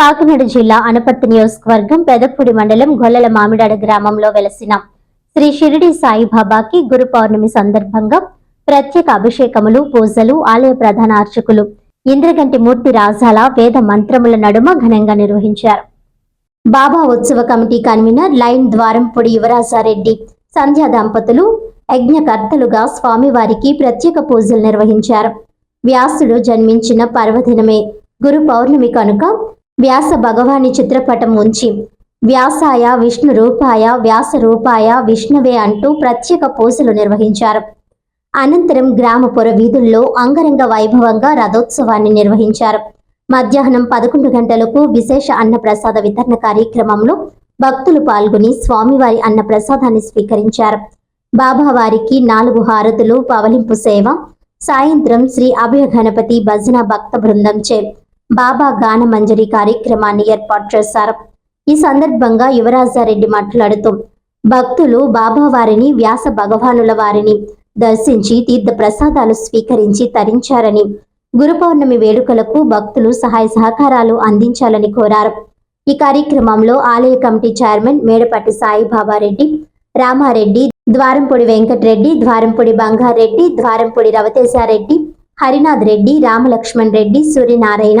కాకినాడ జిల్లా అనపర్తి నియోజకవర్గం పెదపూడి మండలం గొల్లల మామిడాడ గ్రామంలో వెలసిన శ్రీ షిరిడి సాయిబాబాకి గురు పౌర్ణమి సందర్భంగా ప్రత్యేక అభిషేకములు పూజలు ఆలయ ప్రధాన అర్చకులు ఇంద్రగంటి మూర్తి రాజాల వేద మంత్రముల నడుమ ఘనంగా నిర్వహించారు. బాబా ఉత్సవ కమిటీ కన్వీనర్ లైన్ ద్వారంపొడి యువరాజారెడ్డి సంధ్యా దంపతులు యజ్ఞకర్తలుగా స్వామివారికి ప్రత్యేక పూజలు నిర్వహించారు. వ్యాసుడు జన్మించిన పర్వదినమే. గురు పౌర్ణమి కనుక వ్యాస భగవాని చిత్రపటం ఉంచి వ్యాసాయ విష్ణు రూపాయ వ్యాస రూపాయ విష్ణువే అంటూ ప్రత్యేక పూజలు నిర్వహించారు. అనంతరం గ్రామపుర వీధుల్లో అంగరంగ వైభవంగా రథోత్సవాన్ని నిర్వహించారు. మధ్యాహ్నం పదకొండు గంటలకు విశేష అన్నప్రసాద వితరణ కార్యక్రమంలో భక్తులు పాల్గొని స్వామివారి అన్నప్రసాదాన్ని స్వీకరించారు. బాబావారికి నాలుగు హారతులు పవలింపు సేవ సాయంత్రం శ్రీ అభయ గణపతి భజన భక్త బృందంచే బాబా గాన మంజరి కార్యక్రమాన్ని ఏర్పాటు చేశారు. ఈ సందర్భంగా యువరాజారెడ్డి మాట్లాడుతూ భక్తులు బాబా వారిని వ్యాస భగవానుల వారిని దర్శించి తీర్థ ప్రసాదాలు స్వీకరించి తరించారని గురు పౌర్ణమి వేడుకలకు భక్తులు సహాయ సహకారాలు అందించాలని కోరారు. ఈ కార్యక్రమంలో ఆలయ కమిటీ చైర్మన్ మేడపాటి సాయిబాబారెడ్డి రామారెడ్డి ద్వారంపొడి వెంకటరెడ్డి ద్వారంపొడి బంగారెడ్డి ద్వారంపొడి రవతేశారెడ్డి హరినాథ్ రెడ్డి రామలక్ష్మణ్ రెడ్డి సూర్యనారాయణ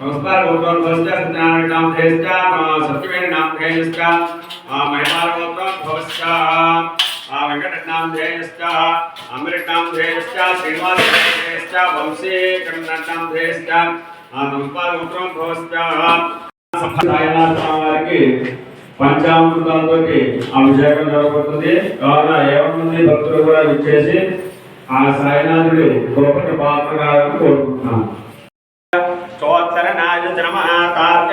नमस्कार गोपाल भस्ता सत्यनारायण नाम धेस्ता सत्यवेण नाम धेस्ता महिमार गोत्रम भवस्ता वेंकट नाम धेस्ता अमृत नाम धेस्ता श्रीनिवास धेस्ता वंशी कन्नड नाम धेस्ता नमस्कार गोत्रम भवस्ता సాయినాథ స్వామి వారికి పంచామృతాలతో అభిషేకం జరగబోతుంది కావున ఏడు మంది భక్తులు కూడా విచ్చేసి ఆ సాయినాథుడి గొప్పటి పాత్రగాలను కోరుకుంటున్నాను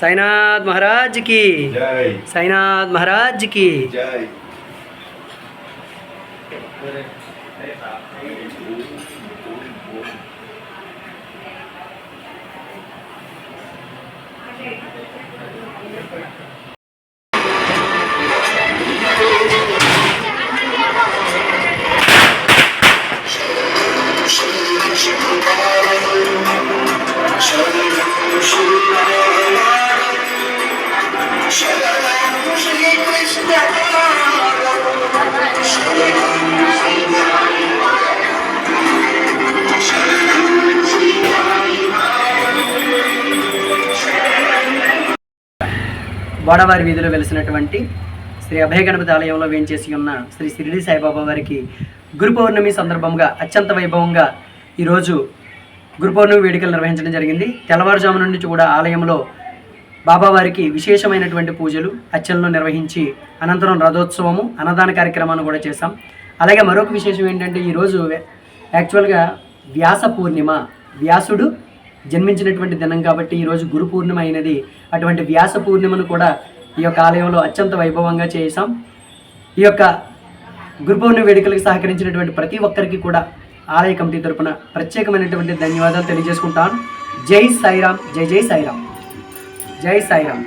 साईनाथ महाराज की। साईनाथ महाराज की। जय। గోడవారి వీధిలో వెలిసినటువంటి శ్రీ అభయ గణపతి ఆలయంలో వేయించేసి ఉన్న శ్రీ షిరిడి సాయిబాబా వారికి గురు పౌర్ణమి సందర్భంగా అత్యంత వైభవంగా ఈరోజు గురు పౌర్ణమి వేడుకలు నిర్వహించడం జరిగింది. తెల్లవారుజాము నుంచి కూడా ఆలయంలో బాబావారికి విశేషమైనటువంటి పూజలు అర్చనలు నిర్వహించి అనంతరం రథోత్సవము అన్నదాన కార్యక్రమాన్ని కూడా చేశాం. అలాగే మరొక విశేషం ఏంటంటే ఈరోజు యాక్చువల్గా వ్యాస పూర్ణిమ వ్యాసుడు జన్మించినటువంటి దినం కాబట్టి ఈరోజు గురు పూర్ణిమ అయినది అటువంటి వ్యాస పూర్ణిమను కూడా ఈ యొక్క ఆలయంలో అత్యంత వైభవంగా చేసాం ఈ యొక్క గురు పౌర్ణమి వేడుకలకు సహకరించినటువంటి ప్రతి ఒక్కరికి కూడా ఆలయ కమిటీ తరపున ప్రత్యేకమైనటువంటి ధన్యవాదాలు తెలియజేసుకుంటాను. జై సాయిరామ్ జై జై సాయిరామ్. జై సాయిరామ్